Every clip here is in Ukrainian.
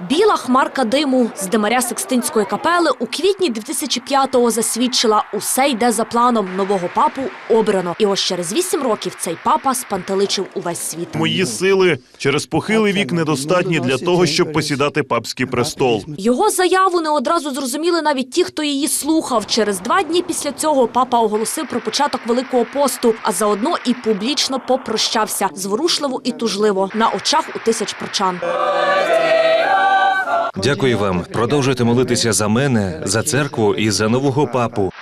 Біла хмарка диму з димаря Секстинської капели у квітні 2005-го засвідчила усе йде за планом. Нового папу обрано. І ось через вісім років цей папа спантеличив увесь світ. Мої сили через похилий вік недостатні для того, щоб посідати папський престол. Його заяву не одразу зрозуміли навіть ті, хто її слухав. Через два дні після цього папа оголосив про початок великого посту, а заодно і публічно попрощався зворушливо і тужливо на очах у тисяч прочан. Дякую вам. Продовжуйте молитися за мене, за церкву і за нового папу.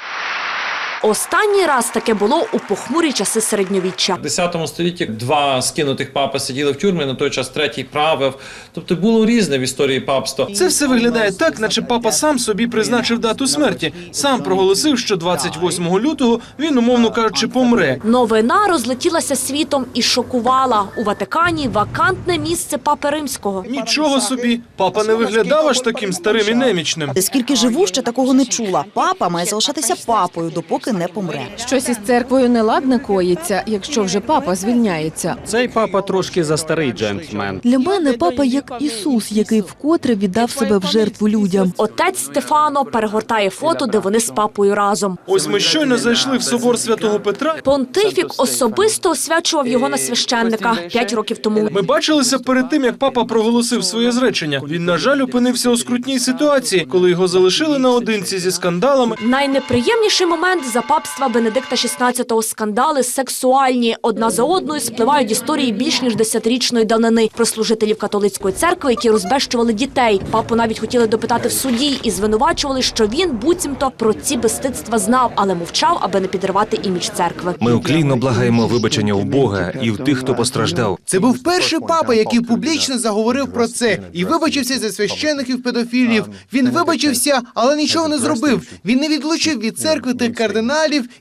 Останній раз таке було у похмурі часи середньовіччя. В 10 столітті два скинутих папи сиділи в тюрмі, на той час третій правив. Тобто було різне в історії папства. Це все виглядає так, наче папа сам собі призначив дату смерті. Сам проголосив, що 28 лютого він, умовно кажучи, помре. Новина розлетілася світом і шокувала у Ватикані вакантне місце папи римського. Нічого собі, папа не виглядав аж таким старим і немічним. Скільки живу, ще такого не чула. Папа має залишатися папою, допоки не помре. Щось із церквою неладне коїться, якщо вже папа звільняється. Цей папа трошки за старий джентльмен. Для мене папа як Ісус, який вкотре віддав себе в жертву людям. Отець Стефано перегортає фото, де вони з папою разом. Ось ми щойно зайшли в собор святого Петра. Понтифік особисто освячував його на священника п'ять років тому. Ми бачилися перед тим, як папа проголосив своє зречення. Він, на жаль, опинився у скрутній ситуації, коли його залишили наодинці зі скандалами. Найнеприємніший момент за папства Бенедикта XVI – скандали сексуальні. Одна за одною спливають історії більш ніж десятирічної данини про служителів католицької церкви, які розбещували дітей. Папу навіть хотіли допитати в суді і звинувачували, що він буцімто про ці безстидства знав, але мовчав, аби не підривати імідж церкви. Ми уклінно благаємо вибачення у Бога і в тих, хто постраждав. Це був перший папа, який публічно заговорив про це і вибачився за священиків педофілів. Він вибачився, але нічого не зробив. Він не відлучив від церкви тих кардиналів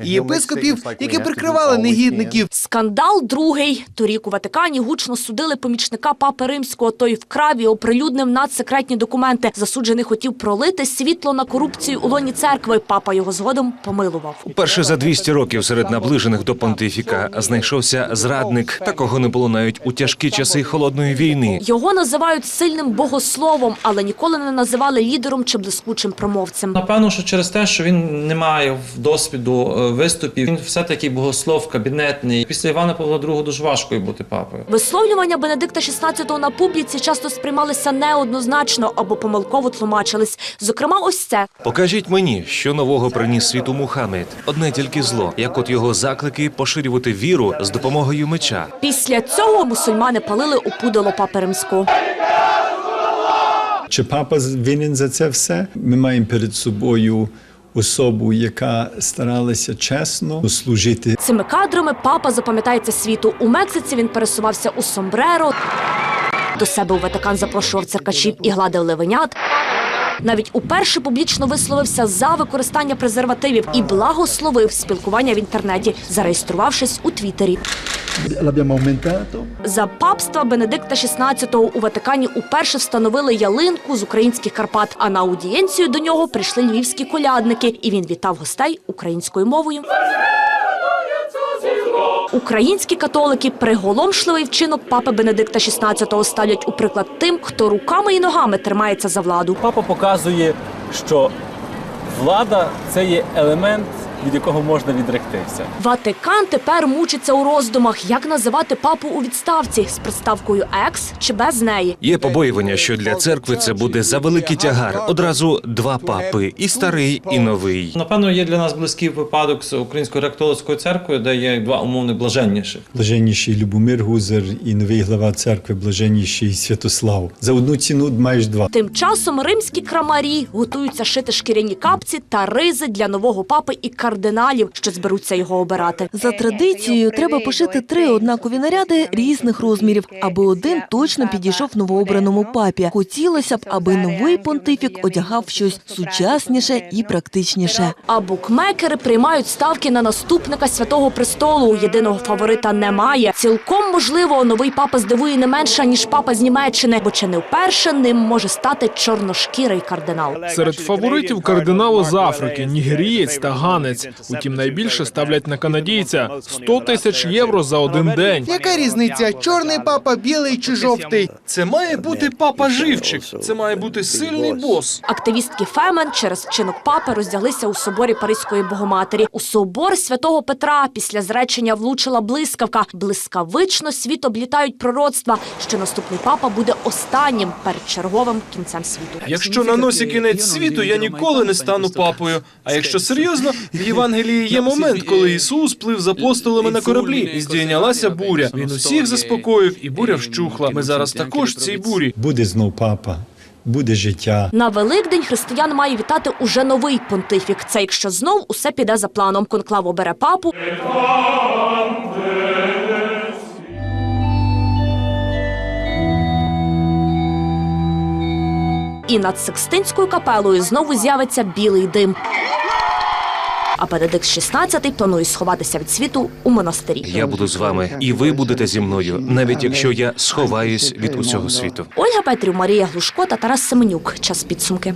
і єпископів, які прикривали негідників. Скандал другий. Торік у Ватикані гучно судили помічника папи римського. Той вкрав і оприлюднив надсекретні документи. Засуджений хотів пролити світло на корупцію у лоні церкви. Папа його згодом помилував. Уперше за 200 років серед наближених до понтифіка знайшовся зрадник. Такого не було навіть у тяжкі часи холодної війни. Його називають сильним богословом, але ніколи не називали лідером чи блискучим промовцем. Напевно, що через те, що він не має досвіду е, виступів, він все-таки богослов кабінетний. Після Івана Павла II дуже важко бути папою. Висловлювання Бенедикта XVI на публіці часто сприймалися неоднозначно або помилково тлумачились. Зокрема, ось це. Покажіть мені, що нового приніс світу Мухаммед. Одне тільки зло, як от його заклики поширювати віру з допомогою меча. Після цього мусульмани палили у пудало папи римського. Чи папа винен за це все? Ми маємо перед собою особу, яка старалася чесно служити Цими кадрами папа запам'ятається світу. У Мексиці він пересувався у сомбреро. До себе у Ватикан запрошував циркачів і гладив левенят. Навіть уперше публічно висловився за використання презервативів і благословив спілкування в інтернеті, зареєструвавшись у Твіттері. За папства Бенедикта XVI у Ватикані уперше встановили ялинку з українських Карпат. А на аудієнцію до нього прийшли львівські колядники, і він вітав гостей українською мовою. Українські католики приголомшливий вчинок папи Бенедикта XVI ставлять у приклад тим, хто руками і ногами тримається за владу. Папа показує, що влада це є елемент, від якого можна відректися. Ватикан тепер мучиться у роздумах, як називати папу у відставці з приставкою екс чи без неї. Є побоювання, що для церкви це буде за великий тягар. Одразу два папи і старий, і новий. Напевно, є для нас близький випадок з Українською греко-католицькою церквою, де є два умовних блаженніших. блаженніший Любомир Гузар і новий глава церкви, блаженніший Святослав. За одну ціну маєш два. Тим часом римські крамарі готуються шити шкіряні капці та ризи для нового папи і кардиналів, що зберуться його обирати. За традицією треба пошити три однакові наряди різних розмірів, аби один точно підійшов новообраному папі. Хотілося б, аби новий понтифік одягав щось сучасніше і практичніше. А букмекери приймають ставки на наступника святого престолу. Єдиного фаворита немає. Цілком можливо, новий папа здивує не менше ніж папа з Німеччини, бо чи не вперше ним може стати чорношкірий кардинал. Серед фаворитів кардинал з Африки, нігерієць та ганець. Американець. Утім, найбільше ставлять на канадійця 100 тисяч євро за один день. Яка різниця? Чорний папа, білий чи жовтий? Це має бути папа живчик. Це має бути сильний бос. Активістки Фемен через вчинок папи роздяглися у соборі Паризької Богоматері. У собор святого Петра після зречення влучила блискавка. Блискавично світ облітають пророцтва, що наступний папа буде останнім перед черговим кінцем світу. Якщо на носі кінець світу, я ніколи не стану папою. А якщо серйозно, Євангелії є момент, коли Ісус плив з апостолами на кораблі, і здійнялася буря. Він усіх заспокоїв, і буря вщухла. Ми зараз також в цій бурі. Буде знов папа, буде життя. На Великдень християн має вітати уже новий понтифік. Це якщо знов усе піде за планом. Конклав обере папу. І над Секстинською капелою знову з'явиться білий дим. А Бенедикт 16 планує сховатися від світу у монастирі. Я буду з вами, і ви будете зі мною, навіть якщо я сховаюсь від усього світу. Ольга Петрів, Марія Глушко та Тарас Семенюк. Час підсумки.